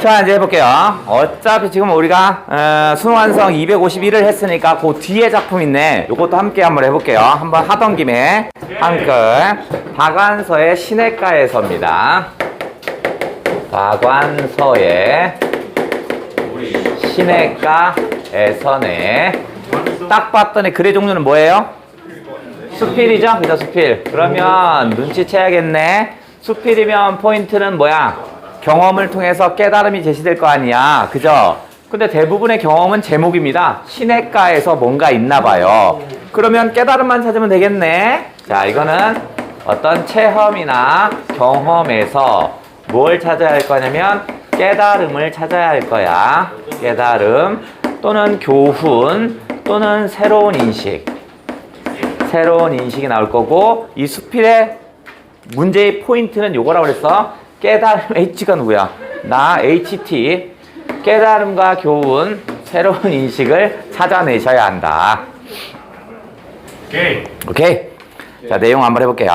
자 이제 해볼게요. 어차피 지금 우리가 어, 완성 251을 했으니까 그 뒤에 작품 있네. 요것도 함께 한번 해볼게요. 한번 하던 김에 한글 박완서의 시내가에서입니다. 박완서의 시내가에서네. 딱 봤더니 글의 종류는 뭐예요? 수필이죠? 그죠 수필. 그러면 눈치채야겠네. 수필이면 포인트는 뭐야? 경험을 통해서 깨달음이 제시될 거 아니야. 그죠? 근데 대부분의 경험은 제목입니다. 시내가에서 뭔가 있나 봐요. 그러면 깨달음만 찾으면 되겠네. 자, 이거는 어떤 체험이나 경험에서 뭘 찾아야 할 거냐면 깨달음을 찾아야 할 거야. 깨달음 또는 교훈 또는 새로운 인식. 새로운 인식이 나올 거고 이 수필의 문제의 포인트는 요거라고 그랬어. 깨달음 H가 누구야? 나 HT 깨달음과 교훈 새로운 인식을 찾아내셔야 한다. 오케이. 오케이. 자 내용 한번 해볼게요.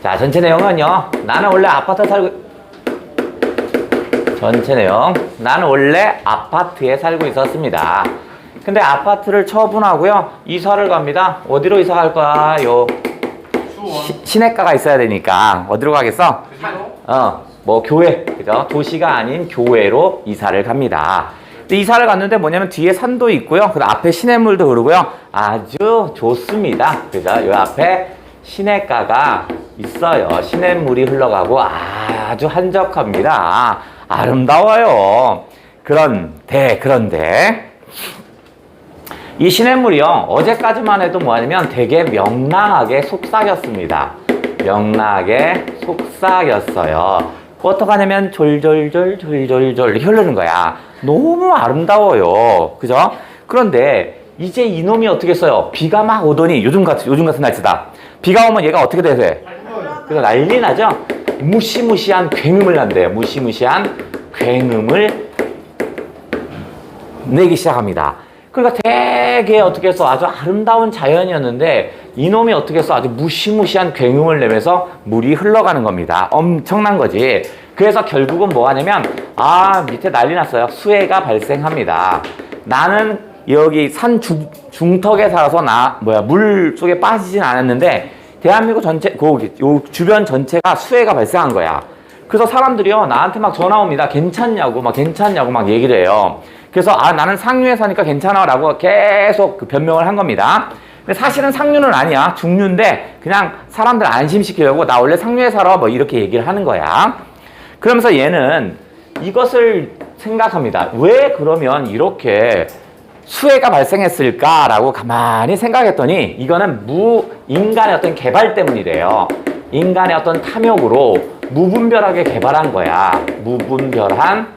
자 전체 내용은요. 나는 원래 아파트 살고 전체 내용. 나는 원래 아파트에 살고 있었습니다. 근데 아파트를 처분하고요. 이사를 갑니다. 어디로 이사 갈 거예요? 수원. 시, 시내가가 있어야 되니까 어디로 가겠어? 어, 뭐 교회, 그죠? 도시가 아닌 교회로 이사를 갑니다. 이사를 갔는데 뭐냐면 뒤에 산도 있고요. 그 앞에 시냇물도 흐르고요. 아주 좋습니다. 그죠? 요 앞에 시내가가 있어요. 시냇물이 흘러가고 아주 한적합니다. 아름다워요. 그런데, 그런데, 이 시냇물이요 어제까지만 해도 뭐냐면 되게 명랑하게 속삭였습니다. 명랑하게 속삭였어요. 어떡하냐면 졸졸졸 졸졸졸 흐르는 거야. 너무 아름다워요. 그죠? 그런데 이제 이놈이 어떻게 써요? 비가 막 오더니 요즘 같은 요즘 같은 날씨다. 비가 오면 얘가 어떻게 돼? 그래서 난리 나죠? 무시무시한 굉음을 난대요 무시무시한 굉음을 내기 시작합니다. 그러니까 되게 어떻게 해서 아주 아름다운 자연이었는데 이놈이 어떻게 해서 아주 무시무시한 굉음을 내면서 물이 흘러가는 겁니다. 엄청난 거지. 그래서 결국은 뭐 하냐면 아 밑에 난리 났어요. 수해가 발생합니다. 나는 여기 산 중, 중턱에 살아서 나 뭐야 물 속에 빠지진 않았는데 대한민국 전체 그 요 주변 전체가 수해가 발생한 거야. 그래서 사람들이요 나한테 막 전화 옵니다. 괜찮냐고 막 괜찮냐고 막 얘기를 해요. 그래서 아 나는 상류에 사니까 괜찮아라고 계속 그 변명을 한 겁니다. 근데 사실은 상류는 아니야 중류인데 그냥 사람들 안심시키려고 나 원래 살아 뭐 이렇게 얘기를 하는 거야. 그러면서 얘는 이것을 생각합니다. 왜 그러면 이렇게 수해가 발생했을까라고 가만히 생각했더니 이거는 무 인간의 어떤 개발 때문이래요. 인간의 어떤 탐욕으로 무분별하게 개발한 거야. 무분별한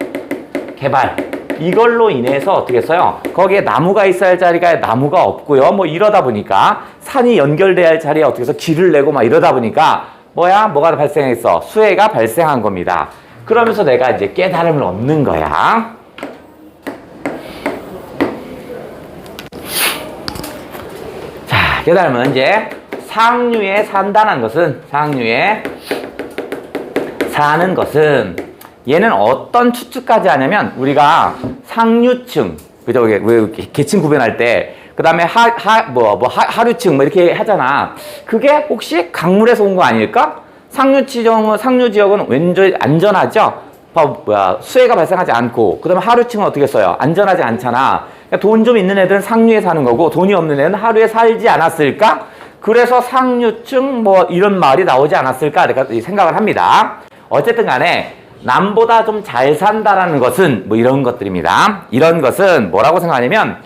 개발. 이걸로 인해서 어떻게 했어요? 거기에 나무가 있어야 할 자리가 나무가 없고요. 뭐 이러다 보니까 산이 연결돼야 할 자리에 어떻게 해서 길을 내고 막 이러다 보니까 뭐야? 뭐가 발생했어? 수해가 발생한 겁니다. 그러면서 내가 이제 깨달음을 얻는 거야. 자, 깨달음은 이제 상류에 산다는 것은 상류에 사는 것은 얘는 어떤 추측까지 하냐면 우리가 상류층 그죠? 왜 계층 구별할 때 그다음에 하하뭐뭐 하류층 뭐 이렇게 하잖아. 그게 혹시 강물에서 온 거 아닐까? 상류 지역은 상류 지역은 왠지 안전하죠? 봐 뭐야 수해가 발생하지 않고. 그다음에 하류층은 어떻게 써요? 안전하지 않잖아. 돈좀 있는 애들은 상류에 사는 거고 돈이 없는 애는 하류에 살지 않았을까? 그래서 상류층 뭐 이런 말이 나오지 않았을까? 이렇게 생각을 합니다. 어쨌든 간에 남보다 좀 잘 산다라는 것은 뭐 이런 것들입니다. 이런 것은 뭐라고 생각하냐면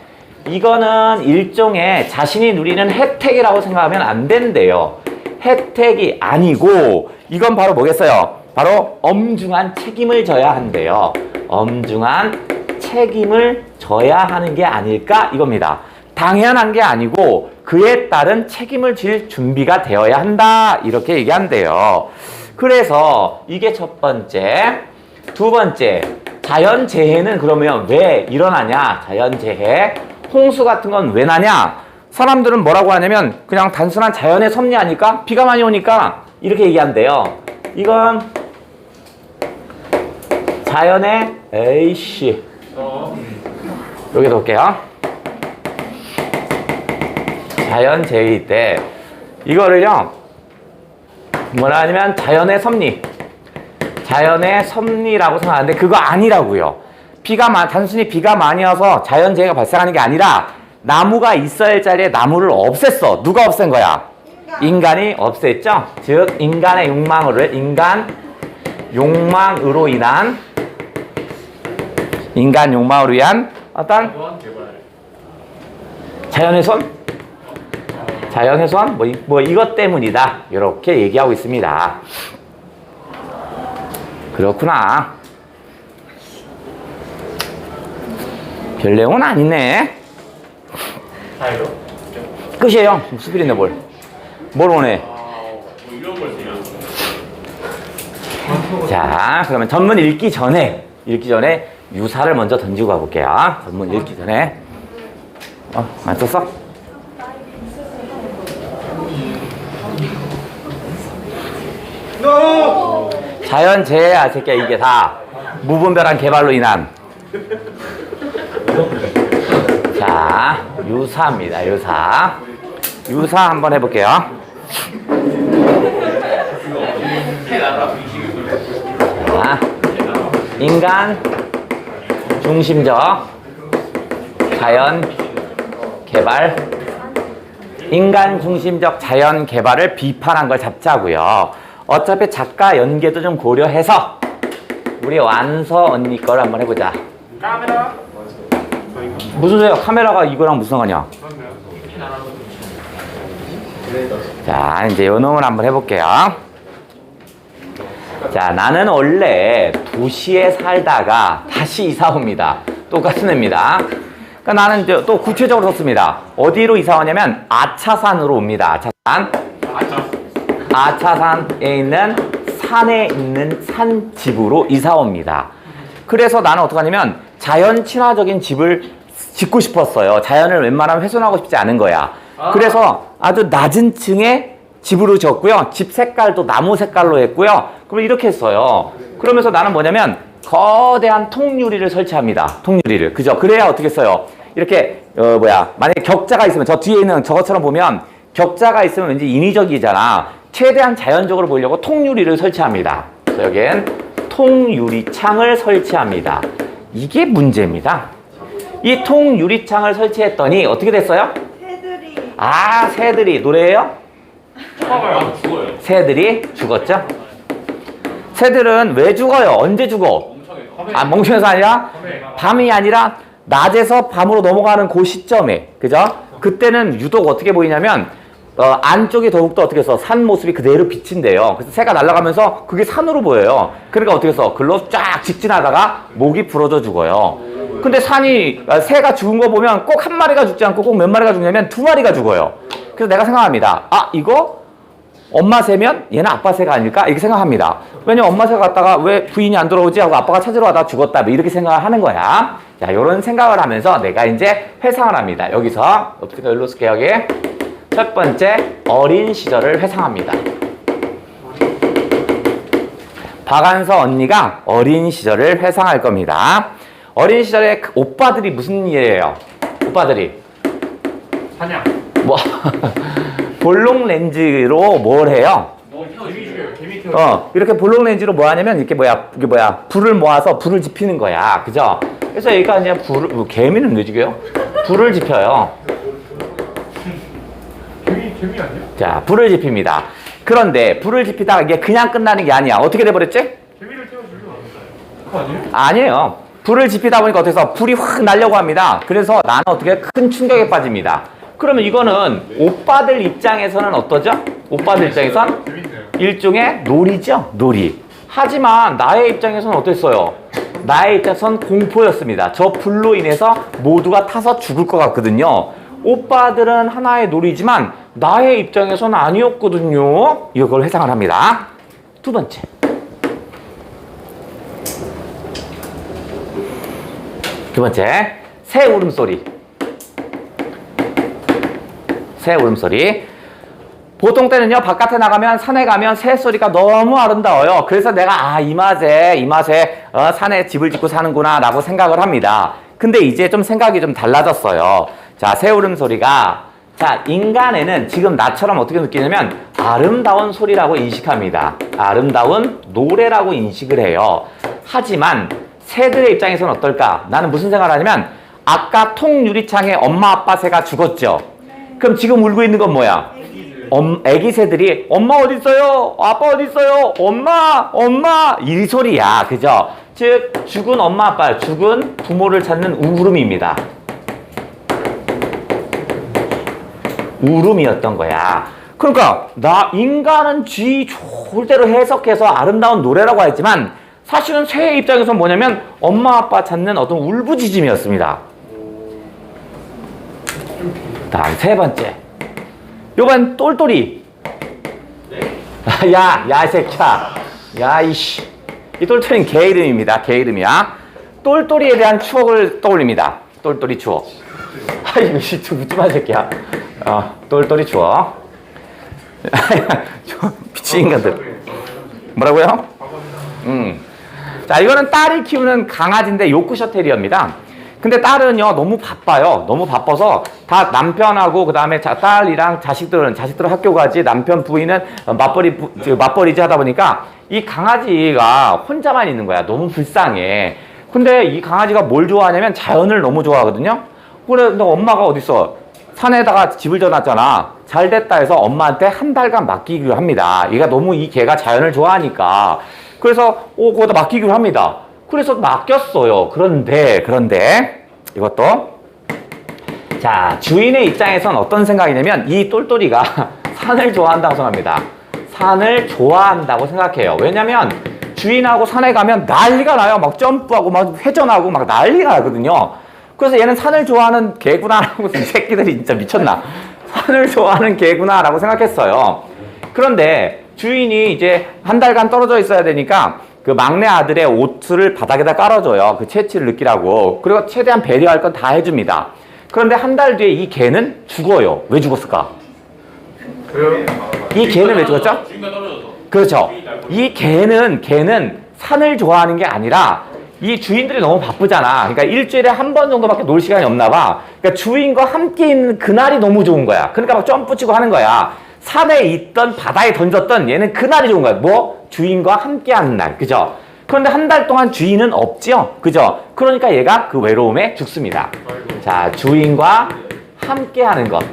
이거는 일종의 자신이 누리는 혜택이라고 생각하면 안 된대요. 혜택이 아니고 이건 바로 뭐겠어요? 바로 엄중한 책임을 져야 한대요. 엄중한 책임을 져야 하는 게 아닐까 이겁니다. 당연한 게 아니고 그에 따른 책임을 질 준비가 되어야 한다 이렇게 얘기한대요. 그래서 이게 첫 번째. 두 번째. 자연재해는 그러면 왜 일어나냐? 자연재해. 홍수 같은 건 왜 나냐? 사람들은 뭐라고 하냐면 그냥 단순한 자연의 섭리하니까 비가 많이 오니까 이렇게 얘기한대요. 이건 자연의 에이씨 여기서 볼게요. 자연 제의 때 이거를요 뭐라 하냐면 자연의 섭리 자연의 섭리라고 생각하는데 그거 아니라고요. 비가 마, 단순히 비가 많이 와서 자연재해가 발생하는 게 아니라 나무가 있어야 할 자리에 나무를 없앴어. 누가 없앤 거야? 인간 이 없앴죠. 즉 인간의 욕망으로 인간 욕망으로 인한 인간 욕망으로 인한 어떤 자연훼손? 자연훼손? 뭐, 이- 뭐 이것 때문이다. 이렇게 얘기하고 있습니다. 그렇구나. 별 내용은 아니네. 다이로? 끝이에요. 수필인데 뭘. 뭘 원해? 뭐걸 그냥 자, 그러면 전문 읽기 전에, 읽기 전에 유사를 먼저 던지고 가볼게요. 전문 읽기 전에. 어, 안 썼어? 자연재해야, 새끼야, 이게 다. 무분별한 개발로 인한. 자, 유사입니다, 유사. 유사 한번 해볼게요. 자, 인간 중심적 자연 개발 인간 중심적 자연 개발을 비판한 걸 잡자고요. 어차피 작가 연계도 좀 고려해서 우리 완서 언니 걸 한번 해보자. 카메라 무슨 소리야? 카메라가 이거랑 무슨 상관이야? 자, 이제 요 놈을 한번 해볼게요. 자, 나는 원래 도시에 살다가 다시 이사 옵니다. 똑같은 애입니다. 그러니까 나는 또 구체적으로 썼습니다. 어디로 이사 오냐면 아차산으로 옵니다. 아차산. 아차 아차산에 있는 산에 있는 산 집으로 이사 옵니다. 그래서 나는 어떻게 하냐면 자연 친화적인 집을 짓고 싶었어요. 자연을 웬만하면 훼손하고 싶지 않은 거야. 그래서 아주 낮은 층에 집으로 지었고요. 집 색깔도 나무 색깔로 했고요. 그럼 이렇게 했어요. 그러면서 나는 뭐냐면 거대한 통유리를 설치합니다. 통유리를. 그죠? 그래야 어떻게 써요? 이렇게 어 뭐야 만약에 격자가 있으면 저 뒤에 있는 저것처럼 보면 격자가 있으면 왠지 인위적이잖아. 최대한 자연적으로 보려고 통유리를 설치합니다. 여기엔 통유리창을 설치합니다. 이게 문제입니다. 이 통유리창을 설치했더니 어떻게 됐어요? 새들이 아, 새들이 노래예요? 죽어요 새들이 죽었죠? 새들은 왜 죽어요? 언제 죽어? 멍청해서 아, 멍청해서 아니라 밤이 아니라 낮에서 밤으로 넘어가는 그 시점에 그죠? 그때는 유독 어떻게 보이냐면 어, 안쪽이 더욱더 어떻게 해서 산 모습이 그대로 비친대요. 그래서 새가 날아가면서 그게 산으로 보여요. 그러니까 어떻게 해서 글로 쫙 직진하다가 목이 부러져 죽어요. 근데 산이 아, 새가 죽은 거 보면 꼭 한 마리가 죽지 않고 꼭 몇 마리가 죽냐면 두 마리가 죽어요. 그래서 내가 생각합니다. 아 이거 엄마 새면 얘는 아빠 새가 아닐까? 이렇게 생각합니다. 왜냐면 엄마 새가 갔다가 왜 부인이 안 들어오지? 하고 아빠가 찾으러 가다 죽었다. 뭐 이렇게 생각을 하는 거야. 자, 요런 생각을 하면서 내가 이제 회상을 합니다. 여기서, 어떻게 일로 쓸게요, 여기. 첫 번째, 어린 시절을 회상합니다. 박안서 언니가 어린 시절을 회상할 겁니다. 어린 시절에 그 오빠들이 무슨 일이에요? 오빠들이. 사냥 뭐, 볼록 렌즈로 뭘 해요? 뭐 태워 어, 이렇게 볼록 렌즈로 뭐 하냐면, 이렇게 뭐야, 이게 뭐야, 불을 모아서 불을 지피는 거야. 그죠? 그래서 얘가 그냥 불을, 뭐, 개미는 왜 죽여요? 불을 지펴요. 개미 아니야? 자, 불을 지핍니다. 그런데 불을 지피다가 이게 그냥 끝나는 게 아니야. 어떻게 돼버렸지? 개미를 태워 죽이면 안 된다 그거 아니에요? 아니에요. 불을 지피다 보니까 어때서 불이 확 나려고 합니다. 그래서 나는 어떻게 큰 충격에 빠집니다. 그러면 이거는 오빠들 입장에서는 어떠죠? 오빠들 입장에선 재밌네요 일종의 놀이죠, 놀이. 하지만 나의 입장에서는 어땠어요? 나의 입장에선 공포였습니다. 저 불로 인해서 모두가 타서 죽을 것 같거든요. 오빠들은 하나의 놀이지만 나의 입장에서는 아니었거든요. 이걸 회상을 합니다. 두 번째. 두 번째. 새 울음소리. 새 울음소리. 보통 때는요 바깥에 나가면 산에 가면 새 소리가 너무 아름다워요. 그래서 내가 아 이 맛에 이 맛에 어, 산에 집을 짓고 사는구나 라고 생각을 합니다. 근데 이제 좀 생각이 좀 달라졌어요. 자 새 울음소리가 자 인간에는 지금 나처럼 어떻게 느끼냐면 아름다운 소리라고 인식합니다. 아름다운 노래라고 인식을 해요. 하지만 새들의 입장에서는 어떨까? 나는 무슨 생각을 하냐면 아까 통 유리창에 엄마 아빠 새가 죽었죠. 그럼 지금 울고 있는 건 뭐야? 엄, 애기 새들이 엄마 어디 있어요? 아빠 어디 있어요? 엄마, 엄마 이 소리야, 그죠? 즉 죽은 엄마 아빠, 죽은 부모를 찾는 울음입니다. 울음이었던 거야. 그러니까 나 인간은 쥐 좋을 대로 해석해서 아름다운 노래라고 했지만 사실은 새의 입장에서 뭐냐면 엄마 아빠 찾는 어떤 울부짖음이었습니다. 다음 세 번째. 요번 똘똘이. 야, 야, 이 새끼야. 야, 이씨. 이 똘똘이는 개 이름입니다. 개 이름이야. 똘똘이에 대한 추억을 떠올립니다. 똘똘이 추억. 아이고, 씨, 저 묻지마, 새끼야. 어, 똘똘이. 저 미친 인간들. 뭐라고요? 음. 자, 이거는 딸이 키우는 강아지인데 요크셔 테리어입니다. 근데 딸은요 너무 바빠요. 너무 바빠서 다 남편하고 그 다음에 딸이랑 자식들은 자식들 학교 가지 남편 부인은 맞벌이 부- 저 맞벌이지 하다 보니까 이 강아지가 혼자만 있는 거야. 너무 불쌍해. 근데 이 강아지가 뭘 좋아하냐면 자연을 너무 좋아하거든요. 그래 근데 엄마가 어디 있어? 산에다가 집을 져놨잖아. 잘 됐다 해서 엄마한테 한 달간 맡기기로 합니다. 얘가 너무 이 개가 자연을 좋아하니까. 그래서 오 거기다 맡기기로 합니다. 그래서 맡겼어요. 그런데 그런데 이것도 자 주인의 입장에선 어떤 생각이냐면 이 똘똘이가 산을 좋아한다고 생각합니다. 산을 좋아한다고 생각해요. 왜냐면 주인하고 산에 가면 난리가 나요. 막 점프하고 막 회전하고 막 난리가 나거든요. 그래서 얘는 산을 좋아하는 개구나라고 이 새끼들이 진짜 미쳤나. 산을 좋아하는 개구나라고 생각했어요. 그런데 주인이 이제 한 달간 떨어져 있어야 되니까 그 막내 아들의 옷을 바닥에다 깔아줘요. 그 채취를 느끼라고. 그리고 최대한 배려할 건 다 해줍니다. 그런데 한 달 뒤에 이 개는 죽어요. 왜 죽었을까? 그이 개는 왜 죽었죠? 그렇죠. 이 개는 개는 산을 좋아하는 게 아니라 이 주인들이 너무 바쁘잖아. 그러니까 일주일에 한 번 정도밖에 놀 시간이 없나 봐. 그러니까 주인과 함께 있는 그날이 너무 좋은 거야. 그러니까 막 점프 치고 하는 거야. 산에 있던 바다에 던졌던 얘는 그날이 좋은 거야. 뭐? 주인과 함께 하는 날. 그죠? 그런데 한 달 동안 주인은 없죠. 그죠? 그러니까 얘가 그 외로움에 죽습니다. 자, 주인과 함께 하는 것.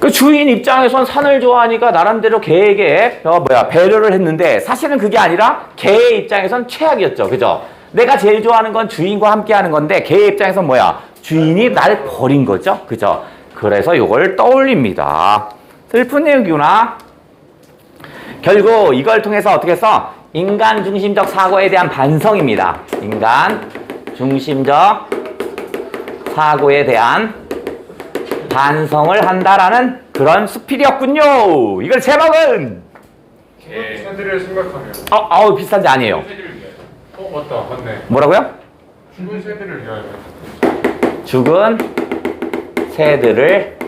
그 주인 입장에선 산을 좋아하니까 나름대로 개에게 어 뭐야 배려를 했는데 사실은 그게 아니라 개의 입장에선 최악이었죠. 그죠? 내가 제일 좋아하는 건 주인과 함께 하는 건데 개의 입장에선 뭐야? 주인이 날 버린 거죠. 그죠? 그래서 이걸 떠올립니다. 슬픈 얘기구나. 결국 이걸 통해서 어떻게 써? 인간 중심적 사고에 대한 반성입니다. 인간 중심적 사고에 대한 반성을 한다라는 그런 수필이었군요. 이걸 제목은 개. 새들을 생각하면. 어, 아우 비싼지 아니에요. 위하여. 어 맞다 맞네. 뭐라고요? 죽은 새들을 위하여. 죽은 새들을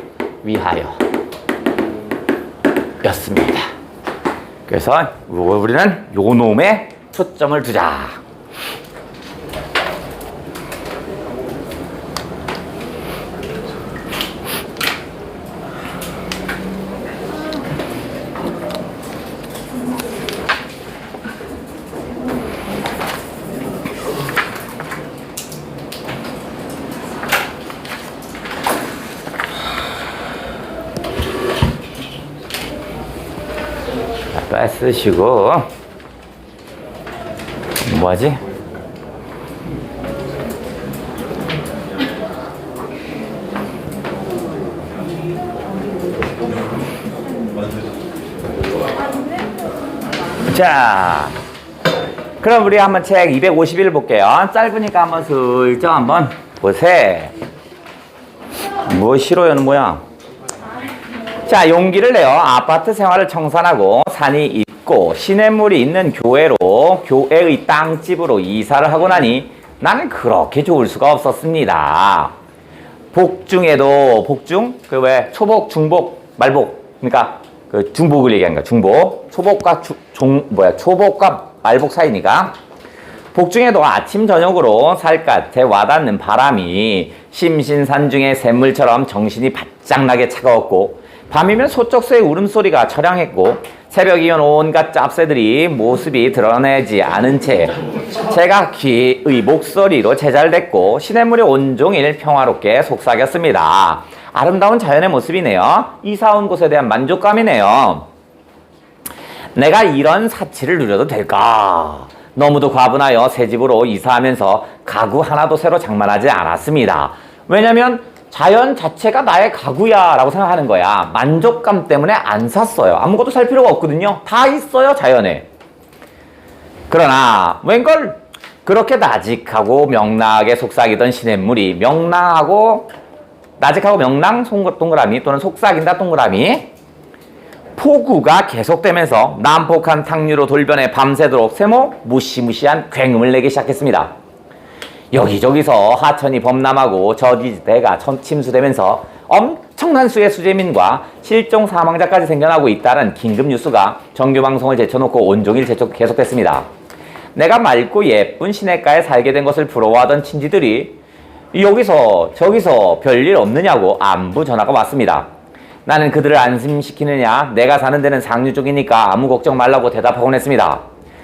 위하여 였습니다. 그래서 우리는 요 놈에 초점을 두자. 자, 빼쓰시고 뭐하지? 자, 그럼 우리 한번 책 251 볼게요. 짧으니까 한번 슬쩍 한번 보세. 뭐 싫어요는 뭐야? 자, 용기를 내어 아파트 생활을 청산하고 산이 있고 시냇물이 있는 교회로 교회의 땅집으로 이사를 하고 나니 나는 그렇게 좋을 수가 없었습니다. 복중에도 복중 그 왜 초복, 중복, 말복 그러니까 그 중복을 얘기하는 거야. 중복. 초복과 주, 종 뭐야 초복과 말복 사이니까 복중에도 아침 저녁으로 살갗에 와닿는 바람이 심신산 중의 샘물처럼 정신이 바짝 나게 차가웠고 밤이면 소쩍소의 울음소리가 처량했고 새벽이면 온갖 짭새들이 모습이 드러내지 않은 채 제가 귀의 목소리로 제잘됐고 시냇물이 온종일 평화롭게 속삭였습니다. 아름다운 자연의 모습이네요. 이사 온 곳에 대한 만족감이네요. 내가 이런 사치를 누려도 될까? 너무도 과분하여 새 집으로 이사하면서 가구 하나도 새로 장만하지 않았습니다. 왜냐면 자연 자체가 나의 가구야 라고 생각하는 거야. 만족감 때문에 안 샀어요. 아무것도 살 필요가 없거든요. 다 있어요, 자연에. 그러나 웬걸 그렇게 나직하고 명랑하게 속삭이던 시냇물이 명랑하고 나직하고 명랑 송- 동그라미 또는 속삭인다 동그라미 폭우가 계속되면서 난폭한 탕류로 돌변해 밤새도록 세모 무시무시한 굉음을 내기 시작했습니다. 여기저기서 하천이 범람하고 저지대가 천- 침수되면서 엄청난 수의 수재민과 실종 사망자까지 생겨나고 있다는 긴급 뉴스가 정규 방송을 제쳐놓고 온종일 계속됐습니다. 내가 맑고 예쁜 시냇가에 살게 된 것을 부러워하던 친지들이 여기서 저기서 별일 없느냐고 안부 전화가 왔습니다. 나는 그들을 안심시키느냐 내가 사는 데는 상류 쪽이니까 아무 걱정 말라고 대답하곤 했습니다.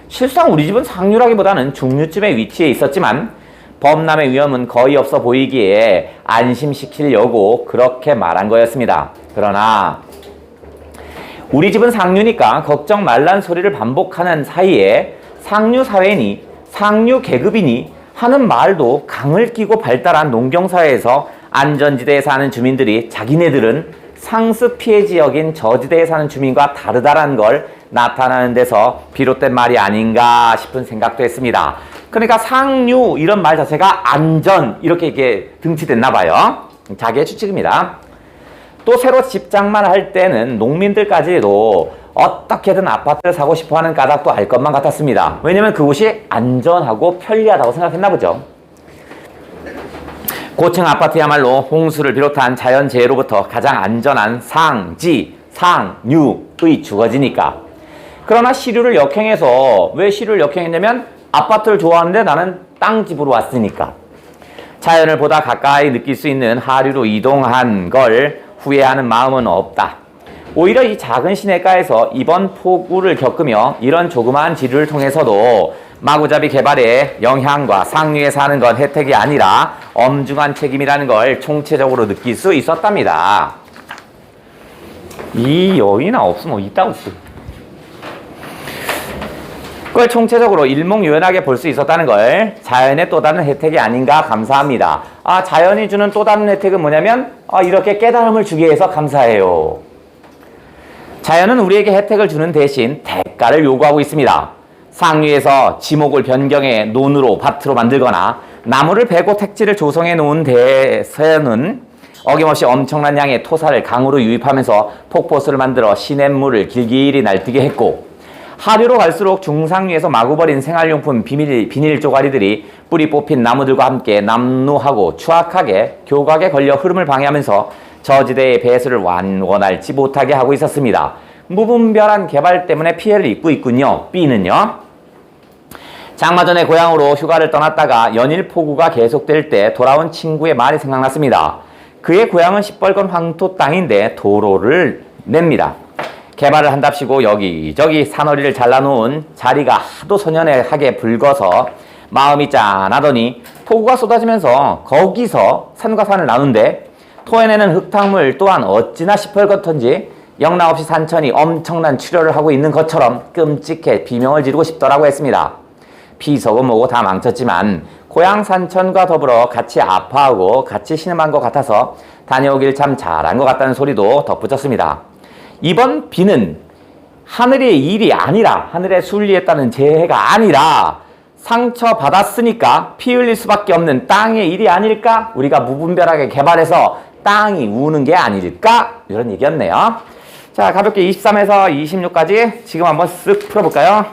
실상 우리 집은 상류라기보다는 중류쯤에 위치해 있었지만 범람의 위험은 거의 없어 보이기에 안심시키려고 그렇게 말한 거였습니다. 그러나 우리 집은 상류니까 걱정 말란 소리를 반복하는 사이에 상류 사회니 상류 계급이니 하는 말도 강을 끼고 발달한 농경사회에서 안전지대에 사는 주민들이 자기네들은 상습 피해 지역인 저지대에 사는 주민과 다르다는 걸 나타나는 데서 비롯된 말이 아닌가 싶은 생각도 했습니다. 그러니까 상류 이런 말 자체가 안전 이렇게 이게 등치됐나 봐요. 자기의 추측입니다. 또 새로 집장만 할 때는 농민들까지도 어떻게든 아파트를 사고 싶어 하는 까닭도 알 것만 같았습니다. 왜냐면 그곳이 안전하고 편리하다고 생각했나 보죠. 고층 아파트야말로 홍수를 비롯한 자연재해로부터 가장 안전한 상지, 상류의 주거지니까. 그러나 시류를 역행해서 왜 시류를 역행했냐면 아파트를 좋아하는데 나는 땅집으로 왔으니까. 자연을 보다 가까이 느낄 수 있는 하류로 이동한 걸 후회하는 마음은 없다. 오히려 이 작은 시내가에서 이번 폭우를 겪으며 이런 조그마한 지류를 통해서도 마구잡이 개발에 영향과 상류에 사는 건 혜택이 아니라 엄중한 책임이라는 걸 총체적으로 느낄 수 있었답니다. 이 여기나 없으면 있다고 쓰. 그걸 총체적으로 일목요연하게 볼 수 있었다는 걸 자연의 또 다른 혜택이 아닌가 감사합니다. 아 자연이 주는 또 다른 혜택은 뭐냐면 아, 이렇게 깨달음을 주기 위해서 감사해요. 자연은 우리에게 혜택을 주는 대신 대가를 요구하고 있습니다. 상류에서 지목을 변경해 논으로 밭으로 만들거나 나무를 베고 택지를 조성해 놓은 데서는 어김없이 엄청난 양의 토사를 강으로 유입하면서 폭포수를 만들어 시냇물을 길길이 날뛰게 했고 하류로 갈수록 중상류에서 마구 버린 생활용품 비닐, 비닐 쪼가리들이 뿌리 뽑힌 나무들과 함께 남루하고 추악하게 교각에 걸려 흐름을 방해하면서 저지대의 배수를 완원할지 못하게 하고 있었습니다. 무분별한 개발 때문에 피해를 입고 있군요. B는요. 장마 전에 고향으로 휴가를 떠났다가 연일 폭우가 계속될 때 돌아온 친구의 말이 생각났습니다. 그의 고향은 시뻘건 황토 땅인데 도로를 냅니다. 개발을 한답시고 여기저기 산허리를 잘라놓은 자리가 하도 소년하게 붉어서 마음이 짠하더니 폭우가 쏟아지면서 거기서 산과 산을 나눈데 토해내는 흙탕물 또한 어찌나 시뻘겋던지 영락 없이 산천이 엄청난 출혈을 하고 있는 것처럼 끔찍해 비명을 지르고 싶더라고 했습니다. 피서고 뭐고 다 망쳤지만 고향 산천과 더불어 같이 아파하고 같이 신음한 것 같아서 다녀오길 참 잘한 것 같다는 소리도 덧붙였습니다. 이번 비는 하늘의 일이 아니라 하늘의 순리했다는 재해가 아니라 상처 받았으니까 피 흘릴 수밖에 없는 땅의 일이 아닐까? 우리가 무분별하게 개발해서 땅이 우는 게 아닐까? 이런 얘기였네요. 자, 가볍게 23에서 26까지 지금 한번 쓱 풀어볼까요?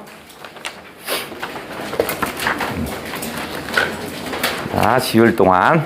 자, 지울 동안